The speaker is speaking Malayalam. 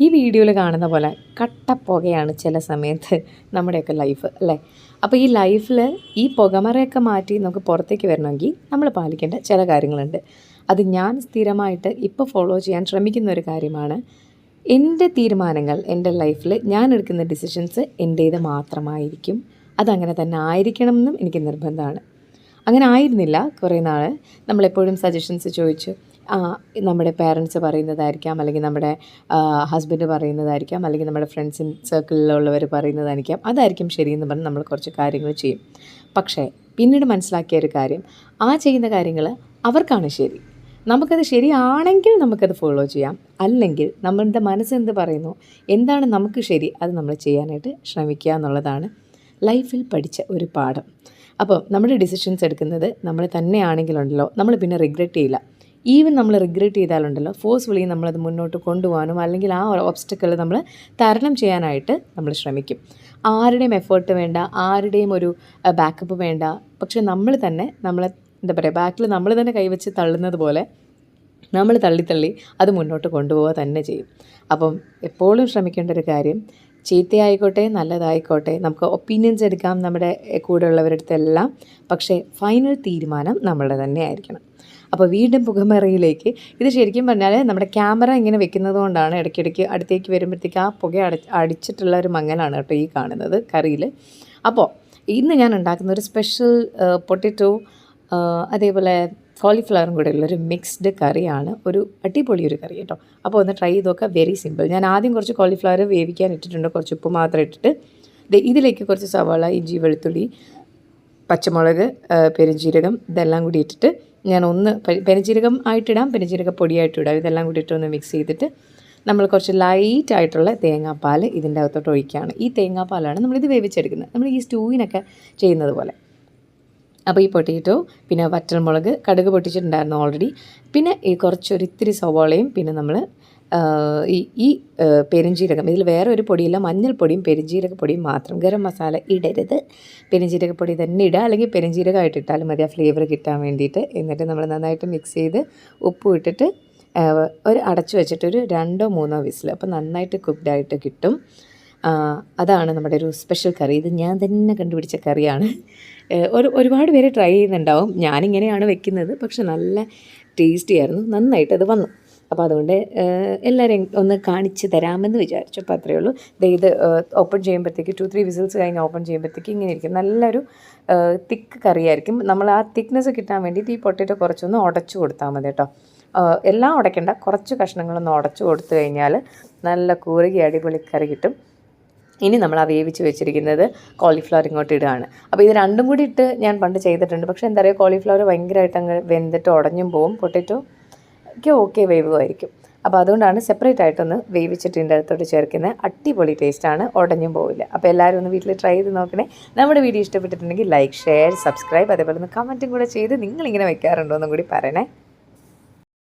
ഈ വീഡിയോയിൽ കാണുന്ന പോലെ കട്ടപ്പുകയാണ് ചില സമയത്ത് നമ്മുടെയൊക്കെ ലൈഫ് അല്ലേ? അപ്പോൾ ഈ ലൈഫിൽ ഈ പുകമറയൊക്കെ മാറ്റി നമുക്ക് പുറത്തേക്ക് വരണമെങ്കിൽ നമ്മൾ പാലിക്കേണ്ട ചില കാര്യങ്ങളുണ്ട്. അത് ഞാൻ സ്ഥിരമായിട്ട് ഇപ്പോൾ ഫോളോ ചെയ്യാൻ ശ്രമിക്കുന്ന ഒരു കാര്യമാണ്. എന്റെ തീരുമാനങ്ങൾ എന്റെ ലൈഫിൽ ഞാൻ എടുക്കുന്ന ഡിസിഷൻസ് എന്റേത് മാത്രമായിരിക്കും. അതങ്ങനെ തന്നെ ആയിരിക്കണം എന്നും എനിക്ക് നിർബന്ധമാണ്. അങ്ങനെ ആയിരുന്നില്ല കുറേ നാൾ നമ്മളെപ്പോഴും സജഷൻസ് ചോദിച്ചു നമ്മുടെ പേരൻസ് പറയുന്നതായിരിക്കാം അല്ലെങ്കിൽ നമ്മുടെ ഹസ്ബൻഡ് പറയുന്നതായിരിക്കാം അല്ലെങ്കിൽ നമ്മുടെ ഫ്രണ്ട്സിൻ സർക്കിളിലുള്ളവർ പറയുന്നതായിരിക്കാം. അതായിരിക്കും ശരിയെന്ന് പറഞ്ഞ് നമ്മൾ കുറച്ച് കാര്യങ്ങൾ ചെയ്യും. പക്ഷേ പിന്നീട് മനസ്സിലാക്കിയ ഒരു കാര്യം ആ ചെയ്യുന്ന കാര്യങ്ങൾ അവർക്കാണ് ശരി. നമുക്കത് ശരിയാണെങ്കിൽ നമുക്കത് ഫോളോ ചെയ്യാം. അല്ലെങ്കിൽ നമ്മളുടെ മനസ്സെന്ത് പറയുന്നു എന്താണ് നമുക്ക് ശരി അത് നമ്മൾ ചെയ്യാനായിട്ട് ശ്രമിക്കുക എന്നുള്ളതാണ് ലൈഫിൽ പഠിച്ച ഒരു പാഠം. അപ്പോൾ നമ്മുടെ ഡിസിഷൻസ് എടുക്കുന്നത് നമ്മൾ തന്നെയാണെങ്കിലുണ്ടല്ലോ നമ്മൾ പിന്നെ റിഗ്രറ്റ് ചെയ്യില്ല. ഈവൻ നമ്മൾ റിഗ്രറ്റ് ചെയ്താലുണ്ടല്ലോ ഫോഴ്സ്ഫുള്ളി നമ്മളത് മുന്നോട്ട് കൊണ്ടുപോകാനും അല്ലെങ്കിൽ ആ ഒരു ഒബ്സ്റ്റക്കിൾ നമ്മൾ തരണം ചെയ്യാനായിട്ട് നമ്മൾ ശ്രമിക്കും. ആരുടെയും എഫേർട്ട് വേണ്ട ആരുടെയും ഒരു ബാക്കപ്പ് വേണ്ട. പക്ഷെ നമ്മൾ തന്നെ നമ്മളെ എന്താ പറയുക ബാക്കിൽ നമ്മൾ തന്നെ കൈവച്ച് തള്ളുന്നത് പോലെ നമ്മൾ തള്ളി തള്ളി അത് മുന്നോട്ട് കൊണ്ടുപോവുക തന്നെ ചെയ്യും. അപ്പം എപ്പോഴും ശ്രമിക്കേണ്ട ഒരു കാര്യം ചീത്തയായിക്കോട്ടെ നല്ലതായിക്കോട്ടെ. നമുക്ക് ഒപ്പീനിയൻസ് എടുക്കാം നമ്മുടെ കൂടെയുള്ളവരുടെ അടുത്തെല്ലാം. പക്ഷേ ഫൈനൽ തീരുമാനം നമ്മളുടെ തന്നെ ആയിരിക്കണം. അപ്പോൾ വീണ്ടും പുകമറയിലേക്ക്. ഇത് ശരിക്കും പറഞ്ഞാൽ നമ്മുടെ ക്യാമറ ഇങ്ങനെ വെക്കുന്നത് കൊണ്ടാണ് ഇടയ്ക്കിടയ്ക്ക് അടുത്തേക്ക് വരുമ്പോഴത്തേക്ക് ആ പുക അട അടിച്ചിട്ടുള്ള ഒരു മങ്ങലാണ് കേട്ടോ ഈ കാണുന്നത് കറിയിൽ അപ്പോൾ ഇന്ന് ഞാൻ ഉണ്ടാക്കുന്ന ഒരു സ്പെഷ്യൽ പൊട്ടറ്റോ അതേപോലെ കോളിഫ്ലവറും കൂടെ ഉള്ളൊരു മിക്സ്ഡ് കറിയാണ്. ഒരു അടിപൊളി ഒരു കറി കേട്ടോ. അപ്പോൾ ഒന്ന് ട്രൈ ചെയ്തൊക്കെ. വെരി സിമ്പിൾ ഞാൻ ആദ്യം കുറച്ച് കോളിഫ്ലവർ വേവിക്കാൻ ഇട്ടിട്ടുണ്ട്. കുറച്ച് ഉപ്പ് മാത്രം ഇട്ടിട്ട്. ഇതിലേക്ക് കുറച്ച് സവാള ഇഞ്ചി വെളുത്തുള്ളി പച്ചമുളക് പെരുംജീരകം ഇതെല്ലാം കൂടി ഇട്ടിട്ട് ഞാൻ ഒന്ന് പെരുംജീരകം ആയിട്ടിടാം. പെരുംജീരക പൊടിയായിട്ട് ഇടാം. ഇതെല്ലാം കൂടി ഇട്ട് ഒന്ന് മിക്സ് ചെയ്തിട്ട് നമ്മൾ കുറച്ച് ലൈറ്റ് ആയിട്ടുള്ള തേങ്ങാപ്പാൽ ഇതിന്റെ അകത്തോട്ട് ഒഴിക്കുകയാണ്. ഈ തേങ്ങാപ്പാലാണ് നമ്മളിത് വേവിച്ചെടുക്കുന്നത്. നമ്മൾ ഈ സ്റ്റൂവിനൊക്കെ ചെയ്യുന്നത് പോലെ. അപ്പോൾ ഈ പൊട്ടേറ്റോ പിന്നെ വറ്റൽമുളക് കടുക് പൊട്ടിച്ചിട്ടുണ്ടായിരുന്നു ഓൾറെഡി പിന്നെ ഈ കുറച്ചൊരു ഇത്തിരി സവോളയും പിന്നെ നമ്മൾ ഈ ഈ പെരുംജീരകം ഇതിൽ വേറെ ഒരു പൊടിയില്ല മഞ്ഞൾപ്പൊടിയും പെരുംജീരകപ്പൊടിയും മാത്രം. ഗരം മസാല ഇടരുത്. പെരുംജീരകപ്പൊടി തന്നെ ഇടുക. അല്ലെങ്കിൽ പെരുംജീരകമായിട്ട് ഇട്ടാലും മതി ആ ഫ്ലേവർ കിട്ടാൻ വേണ്ടിയിട്ട്. എന്നിട്ട് നമ്മൾ നന്നായിട്ട് മിക്സ് ചെയ്ത് ഉപ്പും ഇട്ടിട്ട് ഒരു അടച്ചു വെച്ചിട്ടൊരു രണ്ടോ മൂന്നോ വിസിൽ അപ്പോൾ നന്നായിട്ട് കുക്ക്ഡ് ആയിട്ട് കിട്ടും. അതാണ് നമ്മുടെ ഒരു സ്പെഷ്യൽ കറി ഇത് ഞാൻ തന്നെ കണ്ടുപിടിച്ച കറിയാണ് ഒരു ഒരുപാട് പേര് ട്രൈ ചെയ്യുന്നുണ്ടാവും. ഞാനിങ്ങനെയാണ് വെക്കുന്നത്. പക്ഷെ നല്ല ടേസ്റ്റി ആയിരുന്നു. നന്നായിട്ട് അത് വന്നു. അപ്പോൾ അതുകൊണ്ട് എല്ലാവരെയും ഒന്ന് കാണിച്ച് തരാമെന്ന് വിചാരിച്ചു. അപ്പോൾ അത്രയേ ഉള്ളൂ. ഇത് ഓപ്പൺ ചെയ്യുമ്പോഴത്തേക്ക് ടു ത്രീ വിസിൽസ് കഴിഞ്ഞ് ഓപ്പൺ ചെയ്യുമ്പോഴത്തേക്ക് ഇങ്ങനെ ഇരിക്കും. നല്ലൊരു തിക്ക് കറിയായിരിക്കും നമ്മൾ ആ തിക്നെസ് കിട്ടാൻ വേണ്ടിയിട്ട് ഈ പൊട്ടറ്റോ കുറച്ചൊന്ന് ഉടച്ചു കൊടുത്താൽ മതി കേട്ടോ. എല്ലാം ഉടയ്ക്കേണ്ട. കുറച്ച് കഷ്ണങ്ങളൊന്ന് ഉടച്ചു കൊടുത്തു കഴിഞ്ഞാൽ നല്ല കൂറുകി അടിപൊളി കറി കിട്ടും. ഇനി നമ്മൾ ആ വേവിച്ച് വെച്ചിരിക്കുന്നത് കോളിഫ്ലവർ ഇങ്ങോട്ട് ഇടുകയാണ്. അപ്പോൾ ഇത് രണ്ടും കൂടി ഇട്ട് ഞാൻ പണ്ട് ചെയ്തിട്ടുണ്ട്. പക്ഷേ എന്താ പറയുക കോളിഫ്ലവർ ഭയങ്കരമായിട്ട് അങ്ങ് വെന്തിട്ട് ഉടഞ്ഞും പോവും പൊട്ടറ്റോ ഒക്കെ ഓക്കെ വേവുമായിരിക്കും. അപ്പോൾ അതുകൊണ്ടാണ് സെപ്പറേറ്റ് ആയിട്ടൊന്ന് വേവിച്ചിട്ട് ഇതിന്റെ അടുത്തോട്ട് ചേർക്കുന്നത് അടിപൊളി ടേസ്റ്റാണ് ഉടഞ്ഞും പോവില്ല. അപ്പോൾ എല്ലാവരും ഒന്ന് വീട്ടിൽ ട്രൈ ചെയ്ത് നോക്കണേ. നമ്മുടെ വീഡിയോ ഇഷ്ടപ്പെട്ടിട്ടുണ്ടെങ്കിൽ ലൈക്ക് ഷെയർ സബ്സ്ക്രൈബ് അതേപോലെ ഒന്ന് കമന്റും കൂടെ ചെയ്ത് നിങ്ങളിങ്ങനെ വെക്കാറുണ്ടോ എന്നും കൂടി പറയണേ.